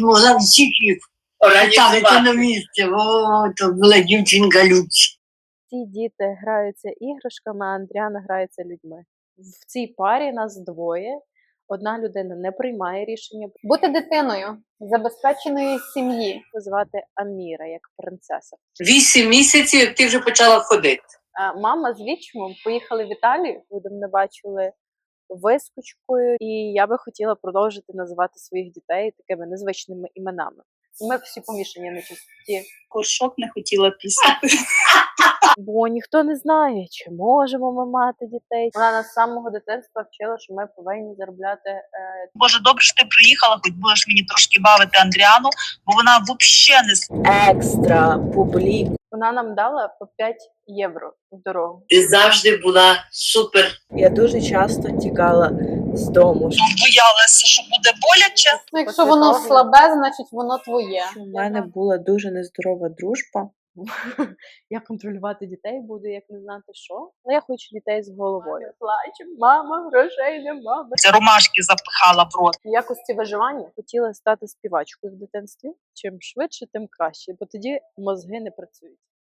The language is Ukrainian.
могла всіх їх ставити на місце. О, то була дівчинка Люці. Ці діти граються іграшками, а Андріана грається людьми. В цій парі нас двоє. Одна людина не приймає рішення. Бути дитиною забезпеченої сім'ї. Звати Аміра як принцеса. Вісім місяців, ти вже почала ходити. Мама з вічмом поїхали в Італію, ви мене бачили вискочкою, і я би хотіла продовжити називати своїх дітей такими незвичними іменами. Ми всі помішані на чистоті, Горшок не хотіла писати. бо ніхто не знає, чи можемо ми мати дітей. Вона нас з самого дитинства вчила, що ми повинні заробляти е, Боже, добре, що ти приїхала, хоч будеш мені трошки бавити Андріану, бо вона взагалі не екстра, публік. Вона нам дала по 5 євро в дорогу. Ти завжди була супер. Я дуже часто тікала з дому. ну, боялася, що буде боляче. Ну, якщо воно слабе, значить воно твоє. У мене була дуже нездорова дружба. Як контролювати дітей буду, як не знати що. Але я хочу дітей з головою. Плачемо, мама, грошей нема. Це ромашки запихала в рот. В якості виживання хотіла стати співачкою в дитинстві. Чим швидше, тим краще, бо тоді мозги не працюють.